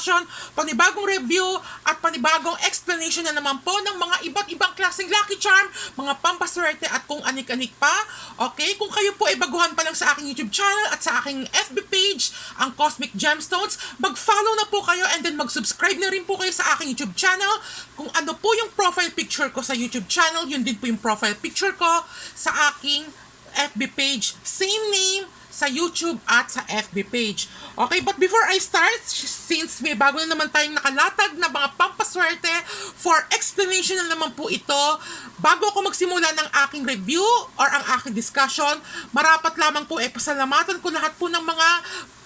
discussion, panibagong review, at panibagong explanation na naman po ng mga iba't ibang klaseng Lucky Charm, mga pampaswerte at kung anik-anik pa. Okay, kung kayo po ay baguhan pa lang sa aking YouTube channel at sa aking FB page, ang Cosmic Gemstones, mag-follow na po kayo and then mag-subscribe na rin po kayo sa aking YouTube channel. Kung ano po yung profile picture ko sa YouTube channel, yun din po yung profile picture ko sa aking FB page. Same name sa YouTube at sa FB page. Okay, but before I start, since may bago na naman tayong nakalatag na mga pampaswerte for explanation na naman po ito, bago ako magsimula ng aking review or ang aking discussion, marapat lamang po eh pasalamatan ko lahat po ng mga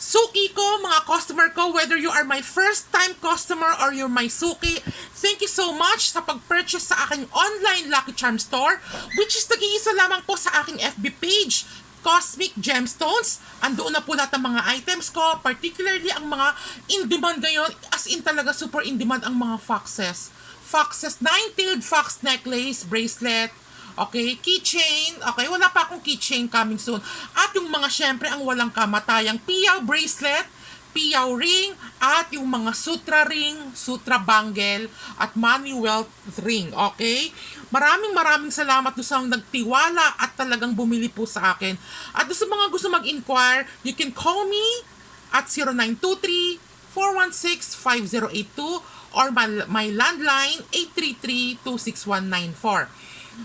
suki ko, mga customer ko, whether you are my first time customer or you're my suki, thank you so much sa pag-purchase sa aking online Lucky Charm store, which is nag-iisa lamang po sa aking FB page, Cosmic Gemstones. Andoon na po lahat ng mga items ko, particularly ang mga in-demand ngayon, as in talaga super in-demand ang mga foxes. Foxes, nine-tailed fox necklace, bracelet, Okay, keychain. Okay, wala pa akong keychain coming soon. At yung mga syempre ang walang kamatayang piyaw bracelet, piyaw ring, at yung mga sutra ring, sutra bangle, at money wealth ring. Okay? Maraming maraming salamat doon sa nagtiwala at talagang bumili po sa akin. At sa mga gusto mag-inquire, you can call me at 0923 416-5082 or my, my landline 833-26194.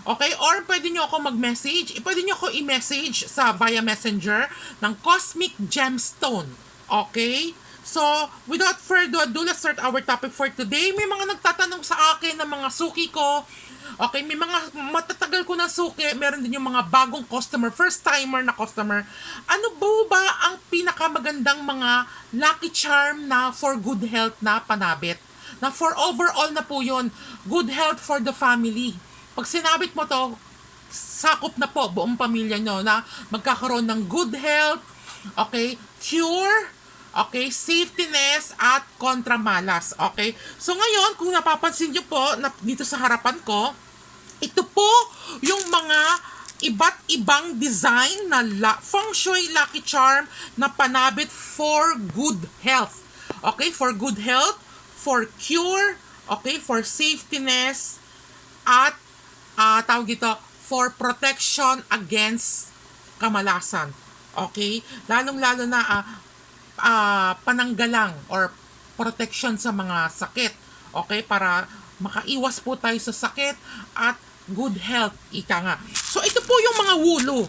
Okay? Or pwede nyo ako mag-message. eh, Pwede nyo ako i-message sa via messenger ng Cosmic Gemstone. Okay? So, without further ado, let's start our topic for today. May mga nagtatanong sa akin ng mga suki ko. Okay, may mga matatagal ko na suki. Meron din yung mga bagong customer, first timer na customer. Ano po ba ang pinakamagandang mga lucky charm na for good health na panabit? Na for overall na po yun. Good health for the family. Pag sinabit mo to, sakop na po buong pamilya nyo na magkakaroon ng good health, okay, cure, okay, safetyness, at kontra malas, okay? So ngayon, kung napapansin nyo po, na, dito sa harapan ko, ito po yung mga iba't ibang design na la- feng shui lucky charm na panabit for good health. Okay, for good health, for cure, okay, for safetyness, at ah tawag ito, for protection against kamalasan. Okay? Lalong-lalo na ah, ah, pananggalang or protection sa mga sakit. Okay? Para makaiwas po tayo sa sakit at good health, ika nga. So, ito po yung mga wulo.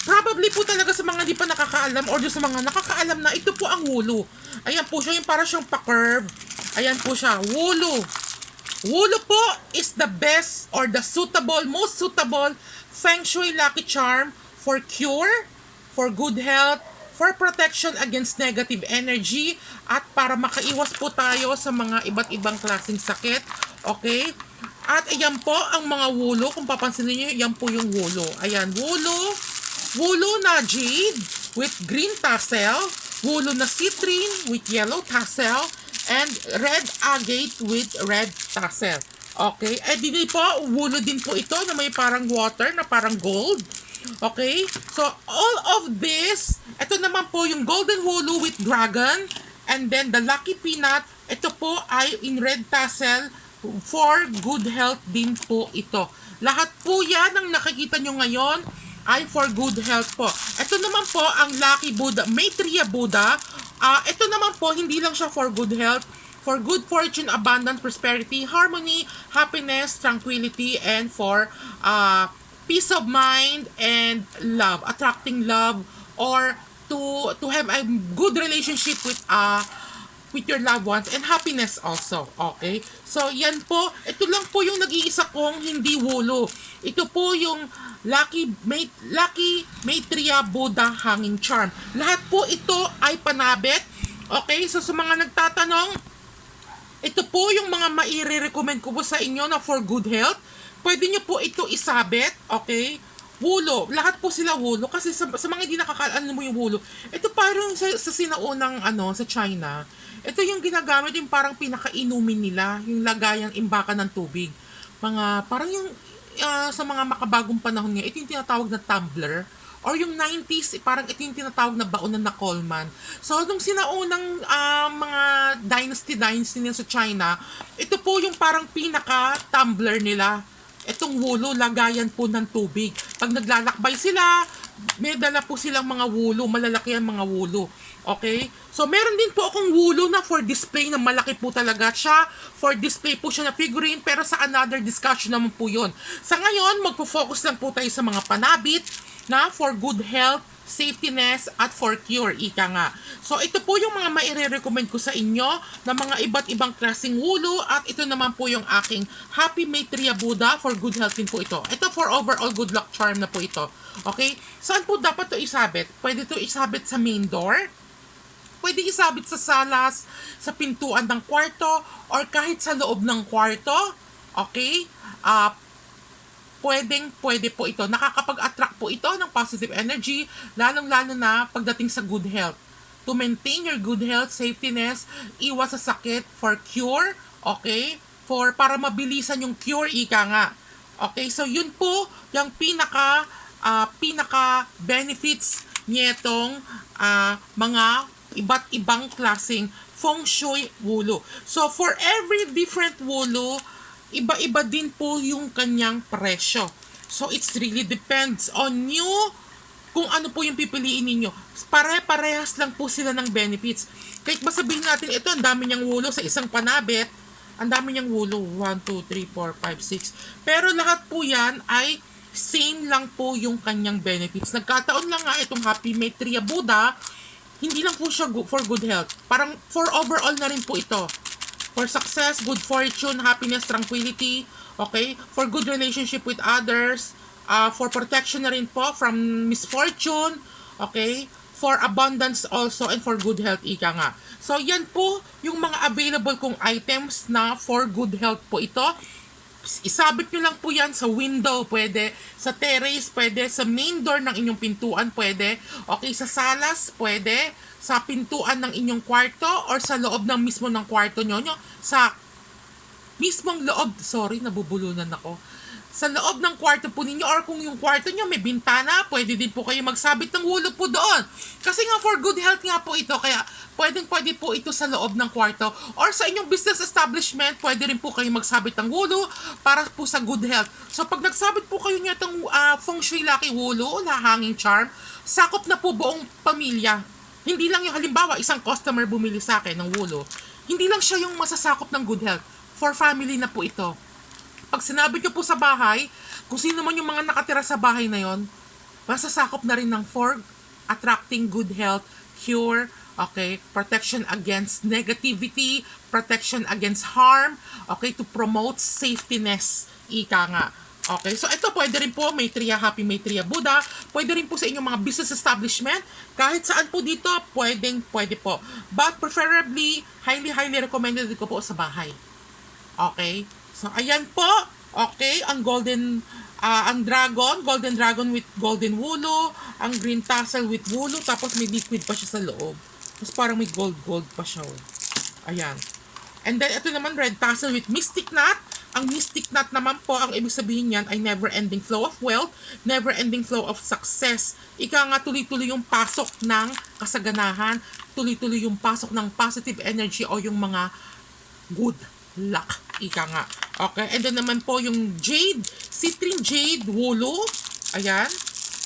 Probably po talaga sa mga hindi pa nakakaalam or sa mga nakakaalam na ito po ang wulo. Ayan po siya, yung para siyang pa-curve. Ayan po siya, wulo. Wulo po is the best or the suitable, most suitable Feng Shui Lucky Charm for cure, for good health, for protection against negative energy, at para makaiwas po tayo sa mga iba't ibang klaseng sakit. Okay? At ayan po ang mga wulo. Kung papansin niyo, yan po yung wulo. Ayan, wulo. Wulo na jade with green tassel. Wulo na citrine with yellow tassel and red agate with red tassel. Okay? Eh, di po, wulo din po ito na may parang water, na parang gold. Okay? So, all of this, ito naman po yung golden wulo with dragon. And then, the lucky peanut, ito po ay in red tassel for good health din po ito. Lahat po yan ang nakikita nyo ngayon ay for good health po. Ito naman po ang Lucky Buddha, Maitreya Buddha. Ah, ito naman po, hindi lang siya for good health, for good fortune, abundance, prosperity, harmony, happiness, tranquility, and for uh, peace of mind and love, attracting love, or to to have a good relationship with uh, with your loved ones and happiness also. Okay? So, yan po. Ito lang po yung nag-iisa kong hindi wulo. Ito po yung Lucky, Mate, Lucky Maitreya Buddha Hanging Charm. Lahat po ito ay panabit. Okay? So, sa mga nagtatanong, ito po yung mga maire-recommend ko po sa inyo na for good health. Pwede nyo po ito isabit, okay? Wulo. Lahat po sila wulo. Kasi sa, sa mga hindi nakakaalam mo yung wulo, ito parang sa, sa sinaunang ano, sa China, ito yung ginagamit yung parang pinakainumin nila, yung lagayang imbakan ng tubig. Mga, parang yung ah, sa mga makabagong panahon nga, ito yung tinatawag na tumbler or yung 90s, eh, parang ito yung tinatawag na baonan na Coleman. So, nung sinaunang ah, mga dynasty dynasty nila sa China, ito po yung parang pinaka-tumbler nila. Itong wulo, lagayan po ng tubig. Pag naglalakbay sila, may dala po silang mga wulo, malalaki ang mga wulo. Okay? So, meron din po akong wulo na for display na malaki po talaga siya. For display po siya na figurine, pero sa another discussion naman po yun. Sa ngayon, magpo-focus lang po tayo sa mga panabit na for good health, safetyness, at for cure, ika nga. So, ito po yung mga maire-recommend ko sa inyo na mga iba't ibang klaseng wulo at ito naman po yung aking Happy Maitreya Buddha for good health din po ito. Ito for overall good luck charm na po ito. Okay? Saan po dapat to isabit? Pwede to isabit sa main door, pwede isabit sa salas, sa pintuan ng kwarto, or kahit sa loob ng kwarto. Okay? Ah, pwedeng pwede po ito. Nakakapag-attract po ito ng positive energy, lalong-lalo na pagdating sa good health. To maintain your good health, safetyness, iwas sa sakit, for cure, okay? For, para mabilisan yung cure, ika nga. Okay, so yun po yung pinaka, ah, pinaka benefits nitong ah, mga iba't ibang klaseng feng shui wulo. So, for every different wulo, iba-iba din po yung kanyang presyo. So, it's really depends on you kung ano po yung pipiliin ninyo. Pare-parehas lang po sila ng benefits. Kahit ba sabihin natin, ito, ang dami niyang wulo sa isang panabit, ang dami niyang wulo, 1, 2, 3, 4, 5, 6. Pero lahat po yan ay same lang po yung kanyang benefits. Nagkataon lang nga itong Happy Maitreya Buddha, hindi lang po siya for good health. Parang for overall na rin po ito. For success, good fortune, happiness, tranquility, okay? For good relationship with others, uh, for protection na rin po from misfortune, okay? For abundance also, and for good health, ika nga. So, yan po yung mga available kong items na for good health po ito. Isabit nyo lang po yan sa window, pwede. Sa terrace, pwede. Sa main door ng inyong pintuan, pwede. Okay, sa salas, pwede. Sa pintuan ng inyong kwarto or sa loob ng mismo ng kwarto nyo. nyo sa mismong loob, sorry, nabubulunan ako. Sa loob ng kwarto po ninyo or kung yung kwarto nyo may bintana, pwede din po kayo magsabit ng wulo po doon. Kasi nga for good health nga po ito, kaya pwedeng pwede po ito sa loob ng kwarto or sa inyong business establishment, pwede rin po kayo magsabit ng wulo para po sa good health. So pag nagsabit po kayo niya itong ah, feng shui lucky wulo, na hanging charm, sakop na po buong pamilya. Hindi lang yung halimbawa, isang customer bumili sa akin ng wulo, hindi lang siya yung masasakop ng good health. For family na po ito pag sinabi nyo po sa bahay, kung sino man yung mga nakatira sa bahay na yon, masasakop na rin ng for attracting good health, cure, okay, protection against negativity, protection against harm, okay, to promote safetyness, ika nga. Okay, so ito pwede rin po, Maitreya Happy Maitreya Buddha, pwede rin po sa inyong mga business establishment, kahit saan po dito, pwedeng, pwede po. But preferably, highly, highly recommended ko po sa bahay. Okay? So, ayan po. Okay, ang golden, ah, ang dragon, golden dragon with golden wulo, ang green tassel with wulo, tapos may liquid pa siya sa loob. Tapos parang may gold-gold pa siya. Oh. Ayan. And then, ito naman, red tassel with mystic knot. Ang mystic knot naman po, ang ibig sabihin niyan ay never-ending flow of wealth, never-ending flow of success. Ika nga tuloy-tuloy yung pasok ng kasaganahan, tuloy-tuloy yung pasok ng positive energy o yung mga good luck. Ika nga. Okay, and then naman po yung jade, citrine jade wulo. Ayan.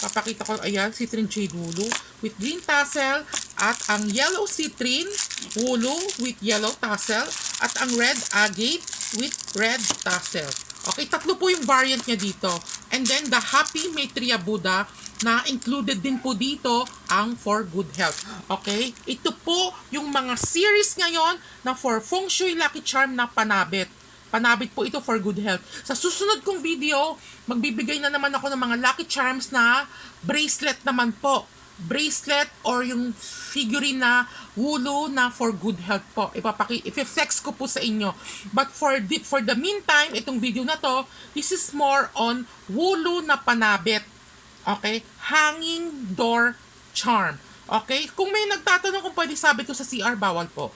Papakita ko, ayan, citrine jade wulo with green tassel at ang yellow citrine wulo with yellow tassel at ang red agate with red tassel. Okay, tatlo po yung variant niya dito. And then the Happy Maitreya Buddha na included din po dito ang for good health. Okay? Ito po yung mga series ngayon na for Feng Shui Lucky Charm na panabit. Panabit po ito for good health. Sa susunod kong video, magbibigay na naman ako ng mga lucky charms na bracelet naman po. Bracelet or yung figurine na wulo na for good health po. Ipapaki, i-flex ko po sa inyo. But for the, for the meantime, itong video na to, this is more on wulo na panabit. Okay? Hanging door charm. Okay? Kung may nagtatanong kung pwede sabi to sa CR, bawal po.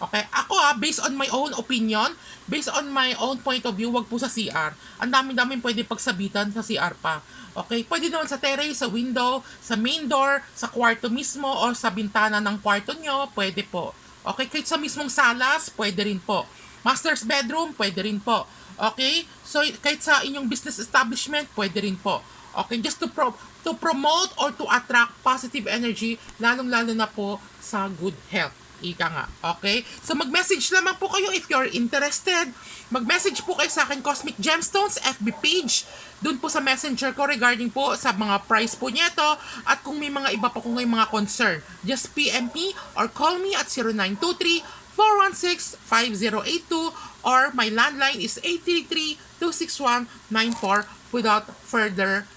Okay? Ako ah, based on my own opinion, based on my own point of view, wag po sa CR. Ang dami-daming pwede pagsabitan sa CR pa. Okay? Pwede naman sa terrace, sa window, sa main door, sa kwarto mismo, or sa bintana ng kwarto nyo, pwede po. Okay? Kahit sa mismong salas, pwede rin po. Master's bedroom, pwede rin po. Okay? So, kahit sa inyong business establishment, pwede rin po. Okay? Just to pro to promote or to attract positive energy, lalong-lalo na po sa good health. Ika nga. Okay? So, mag-message lamang po kayo if you're interested. Mag-message po kayo sa akin, Cosmic Gemstones, FB page. Doon po sa messenger ko regarding po sa mga price po nito. At kung may mga iba po kung may mga concern, just PM me or call me at 0923 416-5082 or my landline is 833-261-94 without further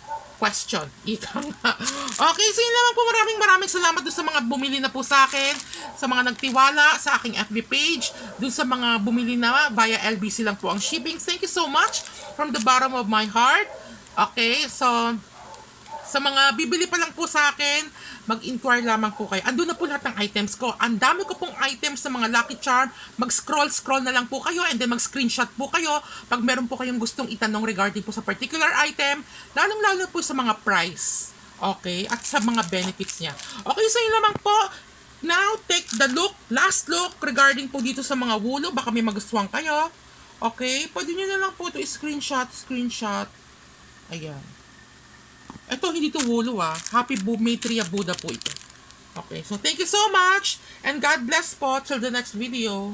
question. Ika nga. Okay, so yun naman po maraming maraming salamat doon sa mga bumili na po sa akin, sa mga nagtiwala sa aking FB page, doon sa mga bumili na via LBC lang po ang shipping. Thank you so much from the bottom of my heart. Okay, so sa mga bibili pa lang po sa akin, mag-inquire lamang po kayo. Andun na po lahat ng items ko. Ang dami ko pong items sa mga Lucky Charm. Mag-scroll-scroll na lang po kayo and then mag-screenshot po kayo pag meron po kayong gustong itanong regarding po sa particular item, lalong-lalo po sa mga price. Okay? At sa mga benefits niya. Okay, so yun lamang po. Now, take the look, last look regarding po dito sa mga wulo. Baka may magustuhan kayo. Okay? Pwede nyo na lang po ito screenshot, screenshot. Ayan. Ito, hindi to wulo ah. Happy Bu Maitreya Buddha po ito. Okay, so thank you so much and God bless po till the next video.